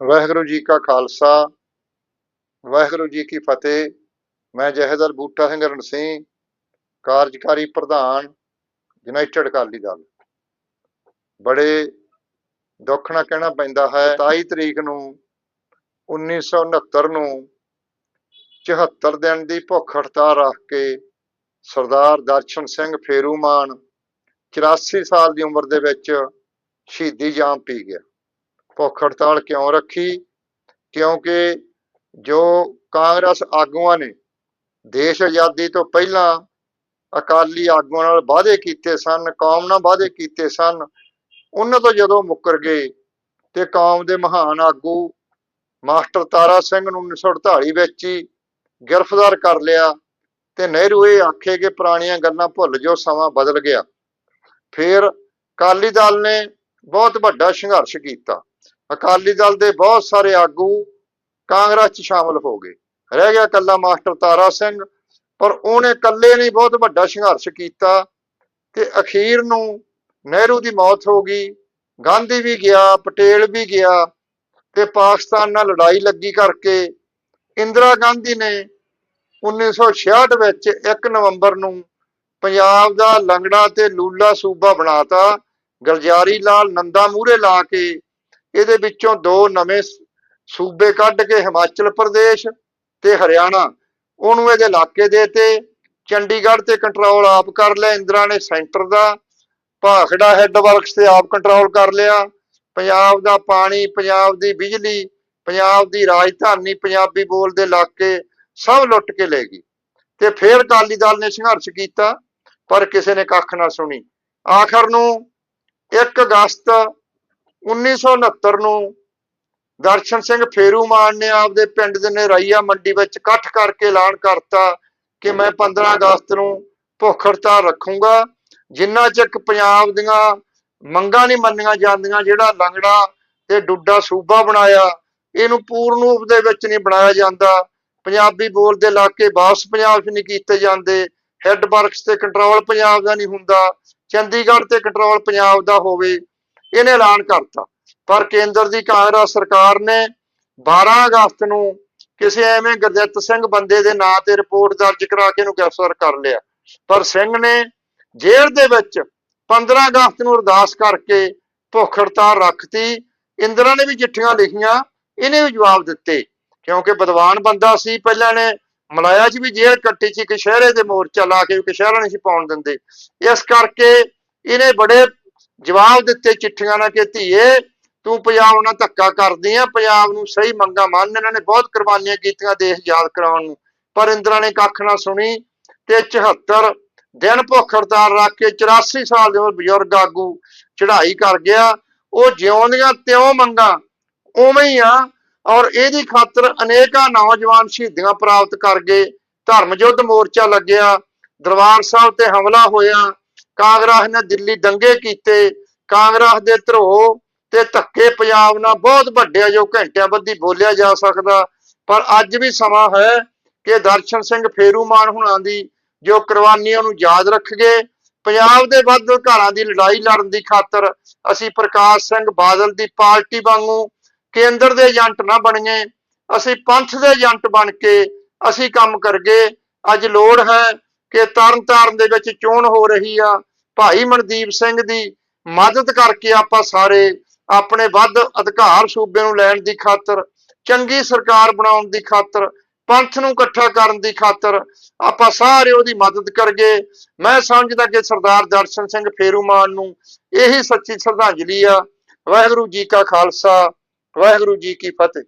ਵਾਹਿਗੁਰੂ ਜੀ ਕਾ ਖਾਲਸਾ, ਵਾਹਿਗੁਰੂ ਜੀ ਕੀ ਫਤਿਹ। ਮੈਂ ਜਹੇਦਰ ਬੂਟਾ ਸਿੰਘ ਰਣ ਸਿੰਘ ਕਾਰਜਕਾਰੀ ਪ੍ਰਧਾਨ, ਯੂਨਾਈਟਿਡ ਅਕਾਲੀ ਦਲ। ਬੜੇ ਦੁੱਖ ਨਾਲ ਕਹਿਣਾ ਪੈਂਦਾ ਹੈ 27 ਤਰੀਕ ਨੂੰ 1969 ਨੂੰ 74 ਦਿਨ ਦੀ ਭੁੱਖ ਹੜਤਾਲ ਰੱਖ ਕੇ ਸਰਦਾਰ ਦਰਸ਼ਨ ਸਿੰਘ ਫੇਰੂਮਾਨ 84 ਸਾਲ ਦੀ ਉਮਰ ਦੇ ਵਿੱਚ ਸ਼ਹੀਦੀ ਜਾਮ ਪੀ ਗਿਆ। ਭੁੱਖ ਹੜਤਾਲ ਕਿਉਂ ਰੱਖੀ? ਕਿਉਂਕਿ ਜੋ ਕਾਂਗਰਸ ਆਗੂਆਂ ਨੇ ਦੇਸ਼ ਆਜ਼ਾਦੀ ਤੋਂ ਪਹਿਲਾਂ ਅਕਾਲੀ ਆਗੂਆਂ ਨਾਲ ਵਾਅਦੇ ਕੀਤੇ ਸਨ, ਕੌਮ ਨਾਲ ਵਾਅਦੇ ਕੀਤੇ ਸਨ, ਉਹਨਾਂ ਤੋਂ ਜਦੋਂ ਮੁੱਕਰ ਗਏ ਤੇ ਕੌਮ ਦੇ ਮਹਾਨ ਆਗੂ ਮਾਸਟਰ ਤਾਰਾ ਸਿੰਘ ਨੂੰ 1948 ਵਿੱਚ ਹੀ ਗ੍ਰਿਫਤਾਰ ਕਰ ਲਿਆ ਤੇ ਨਹਿਰੂ ਇਹ ਆਖੇ ਕਿ ਪੁਰਾਣੀਆਂ ਗੱਲਾਂ ਭੁੱਲ ਜੋ ਸਮਾਂ ਬਦਲ ਗਿਆ। ਫਿਰ ਅਕਾਲੀ ਦਲ ਨੇ ਬਹੁਤ ਵੱਡਾ ਸੰਘਰਸ਼ ਕੀਤਾ। ਅਕਾਲੀ ਦਲ ਦੇ ਬਹੁਤ ਸਾਰੇ ਆਗੂ ਕਾਂਗਰਸ 'ਚ ਸ਼ਾਮਲ ਹੋ ਗਏ। ਰਹਿ ਗਿਆ ਕੱਲਾ ਮਾਸਟਰ ਤਾਰਾ ਸਿੰਘ, ਪਰ ਉਹਨੇ ਇਕੱਲੇ ਨਹੀਂ ਬਹੁਤ ਵੱਡਾ ਸੰਘਰਸ਼ ਕੀਤਾ ਤੇ ਅਖੀਰ ਨੂੰ ਨਹਿਰੂ ਦੀ ਮੌਤ ਹੋ ਗਈ, ਗਾਂਧੀ ਵੀ ਗਿਆ, ਪਟੇਲ ਵੀ ਗਿਆ ਤੇ ਪਾਕਿਸਤਾਨ ਨਾਲ ਲੜਾਈ ਲੱਗੀ ਕਰਕੇ ਇੰਦਰਾ ਗਾਂਧੀ ਨੇ 1966 ਵਿੱਚ 1 ਨਵੰਬਰ ਨੂੰ ਪੰਜਾਬ ਦਾ ਲੰਗੜਾ ਤੇ ਲੂਲਾ ਸੂਬਾ ਬਣਾਤਾ ਗਲਜਾਰੀ ਲਾਲ ਨੰਦਾ ਮੂਰੇ ਲਾ ਕੇ ਇਹਦੇ ਵਿੱਚੋਂ ਦੋ ਨਵੇਂ ਸੂਬੇ ਕੱਢ ਕੇ ਹਿਮਾਚਲ ਪ੍ਰਦੇਸ਼ ਤੇ ਹਰਿਆਣਾ। ਉਹਨੂੰ ਇਹਦੇ ਇਲਾਕੇ ਦੇ ਤੇ ਚੰਡੀਗੜ੍ਹ ਤੇ ਕੰਟਰੋਲ ਆਪ ਕਰ ਲਿਆ, ਇੰਦਰਾ ਨੇ ਸੈਂਟਰ ਦਾ। ਭਾਖੜਾ ਹੈੱਡ ਵਰਕਸ ਤੇ ਆਪ ਕੰਟਰੋਲ ਕਰ ਲਿਆ। ਪੰਜਾਬ ਦਾ ਪਾਣੀ, ਪੰਜਾਬ ਦੀ ਬਿਜਲੀ, ਪੰਜਾਬ ਦੀ ਰਾਜਧਾਨੀ, ਪੰਜਾਬੀ ਬੋਲਦੇ ਇਲਾਕੇ ਸਭ ਲੁੱਟ ਕੇ ਲੈ ਗਈ। ਤੇ ਫਿਰ ਅਕਾਲੀ ਦਲ ਨੇ ਸੰਘਰਸ਼ ਕੀਤਾ, ਪਰ ਕਿਸੇ ਨੇ ਕੱਖ ਨਾ ਸੁਣੀ। ਆਖਰ ਨੂੰ 1 ਅਗਸਤ 1969 ਨੂੰ ਦਰਸ਼ਨ ਸਿੰਘ ਫੇਰੂ ਮਾਨ ਨੇ ਆਪਦੇ ਪਿੰਡ ਦੇ ਨਰਈਆ ਮੰਡੀ ਵਿੱਚ ਇਕੱਠ ਕਰਕੇ ਐਲਾਨ ਕਰਤਾ ਕਿ ਮੈਂ 15 ਅਗਸਤ ਨੂੰ ਭੁੱਖ ਹੜਤਾਲ ਰੱਖੂੰਗਾ, ਜਿੰਨਾ ਚਿਰ ਪੰਜਾਬ ਦੀਆਂ ਮੰਗਾਂ ਨਹੀਂ ਮੰਨੀਆਂ ਜਾਂਦੀਆਂ, ਜਿਹੜਾ ਲੰਗੜਾ ਤੇ ਡੁੱਡਾ ਸੂਬਾ ਬਣਾਇਆ, ਇਹਨੂੰ ਪੂਰਨ ਰੂਪ ਦੇ ਵਿੱਚ ਨਹੀਂ ਬਣਾਇਆ ਜਾਂਦਾ। ਪੰਜਾਬੀ ਬੋਲਦੇ ਇਲਾਕੇ ਵਾਪਸ ਪੰਜਾਬ 'ਚ ਨਹੀਂ ਕੀਤੇ ਜਾਂਦੇ। ਹੈੱਡ ਵਰਕਸ ਤੇ ਕੰਟਰੋਲ ਪੰਜਾਬ ਦਾ ਨਹੀਂ ਹੁੰਦਾ। ਚੰਡੀਗੜ੍ਹ ਤੇ ਕੰਟਰੋਲ ਪੰਜਾਬ ਦਾ ਹੋਵੇ। ਇਹਨੇ ਐਲਾਨ ਕਰਤਾ। ਪਰ ਕੇਂਦਰ ਦੀ ਕਾਂਗਰਸ ਸਰਕਾਰ ਨੇ 12 ਅਗਸਤ ਨੂੰ ਕਿਸੇ ਐਵੇਂ ਗੁਰਦਿੱਤ ਸਿੰਘ ਬੰਦੇ ਦੇ ਨਾਂ ਤੇ ਰਿਪੋਰਟ ਦਰਜ ਕਰਾ ਕੇ ਇਹਨੂੰ ਗ੍ਰਿਫਤਾਰ ਕਰ ਲਿਆ। ਪਰ ਸਿੰਘ ਨੇ ਜੇਲ੍ਹ ਦੇ ਵਿੱਚ 15 ਅਗਸਤ ਨੂੰ ਅਰਦਾਸ ਕਰਕੇ ਭੁੱਖ ਹੜਤਾਲ ਰੱਖਤੀ। ਇੰਦਰਾ ਨੇ ਵੀ ਚਿੱਠੀਆਂ ਲਿਖੀਆਂ, ਇਹਨੇ ਵੀ ਜਵਾਬ ਦਿੱਤੇ। ਕਿਉਂਕਿ ਵਿਦਵਾਨ ਬੰਦਾ ਸੀ, ਪਹਿਲਾਂ ਨੇ ਮਲਾਇਆ 'ਚ ਵੀ ਜੇਲ੍ਹ ਕੱਟੀ ਸੀ ਕਸ਼ਹਿਰੇ ਦੇ ਮੋਰਚਾ ਲਾ ਕੇ ਕਸ਼ਹਿਰਾ ਨਹੀਂ ਸੀ ਪਾਉਣ ਦਿੰਦੇ। ਇਸ ਕਰਕੇ ਇਹਨੇ ਬੜੇ ਜਵਾਬ ਦਿੱਤੇ ਚਿੱਠੀਆਂ ਨਾਲ ਕਿ ਧੀਏ, ਤੂੰ ਪੰਜਾਬ ਨਾਲ ਧੱਕਾ ਕਰਦੀ ਆ, ਪੰਜਾਬ ਨੂੰ ਸਹੀ ਮੰਗਾ ਮੰਨ। ਇਹਨਾਂ ਨੇ ਬਹੁਤ ਕੁਰਬਾਨੀਆਂ ਕੀਤੀਆਂ ਦੇਸ਼ ਯਾਦ ਕਰਾਉਣ ਨੂੰ। ਪਰ ਇੰਦਰਾ ਨੇ ਕੱਖ ਨਾ ਸੁਣੀ ਤੇ 74 ਦਿਨ ਭੁੱਖ ਹੜਤਾਲ ਰੱਖ ਕੇ 84 ਸਾਲ ਦੇ ਉਮਰ ਬਜ਼ੁਰਗ ਆਗੂ ਚੜ੍ਹਾਈ ਕਰ ਗਿਆ। ਉਹ ਜਿਉਂਦੀਆਂ ਤਿਉਂ ਮੰਗਾ ਉਵੇਂ ਹੀ ਆ ਔਰ ਇਹਦੀ ਖਾਤਰ ਅਨੇਕਾਂ ਨੌਜਵਾਨ ਸ਼ਹੀਦੀਆਂ ਪ੍ਰਾਪਤ ਕਰ ਗਏ। ਧਰਮ ਯੁੱਧ ਮੋਰਚਾ ਲੱਗਿਆ, ਦਰਬਾਰ ਸਾਹਿਬ ਤੇ ਹਮਲਾ ਹੋਇਆ ਕਾਂਗਰਸ ਨੇ ਦਿੱਲੀ ਦੰਗੇ ਕੀਤੇ, ਕਾਂਗਰਸ ਦੇ ਧਰੋ ਤੇ ਧੱਕੇ ਪੰਜਾਬ ਨਾਲ ਬਹੁਤ ਵੱਡੇ ਜੋ ਘੰਟਿਆਂ ਬੱਧੀ ਬੋਲਿਆ ਜਾ ਸਕਦਾ। ਪਰ ਅੱਜ ਵੀ ਸਮਾਂ ਹੈ ਕਿ ਦਰਸ਼ਨ ਸਿੰਘ ਫੇਰੂਮਾਨ ਹੁਣਾਂ ਦੀ ਜੋ ਕੁਰਬਾਨੀਆਂ ਨੂੰ ਯਾਦ ਰੱਖਗੇ ਪੰਜਾਬ ਦੇ ਵੱਧ ਘਰਾਂ ਦੀ ਲੜਾਈ ਲੜਨ ਦੀ ਖਾਤਰ ਅਸੀਂ ਪ੍ਰਕਾਸ਼ ਸਿੰਘ ਬਾਦਲ ਦੀ ਪਾਰਟੀ ਵਾਂਗੂ ਕੇਂਦਰ ਦੇ ਏਜੰਟ ਨਾ ਬਣੀਏ। ਅਸੀਂ ਪੰਥ ਦੇ ਏਜੰਟ ਬਣ ਕੇ ਅਸੀਂ ਕੰਮ ਕਰਗੇ। ਅੱਜ ਲੋੜ ਹੈ ਕਿ ਤਰਨਤਾਰਨ ਦੇ ਵਿੱਚ ਚੋਣ ਹੋ ਰਹੀ ਆ। ਭਾਈ ਮਨਦੀਪ ਸਿੰਘ ਦੀ ਮਦਦ ਕਰਕੇ ਆਪਾਂ ਸਾਰੇ ਆਪਣੇ ਵੱਧ ਅਧਿਕਾਰ ਸੂਬੇ ਨੂੰ ਲੈਣ ਦੀ ਖਾਤਰ, ਚੰਗੀ ਸਰਕਾਰ ਬਣਾਉਣ ਦੀ ਖਾਤਰ, ਪੰਥ ਨੂੰ ਇਕੱਠਾ ਕਰਨ ਦੀ ਖਾਤਰ ਆਪਾਂ ਸਾਰੇ ਉਹਦੀ ਮਦਦ ਕਰਗੇ। ਮੈਂ ਸਮਝਦਾ ਕਿ ਸਰਦਾਰ ਦਰਸ਼ਨ ਸਿੰਘ ਫੇਰੂਮਾਨ ਨੂੰ ਇਹੀ ਸੱਚੀ ਸ਼ਰਧਾਂਜਲੀ ਆ। ਵਾਹਿਗੁਰੂ ਜੀ ਕਾ ਖਾਲਸਾ, ਵਾਹਿਗੁਰੂ ਜੀ ਕੀ ਫਤਿਹ।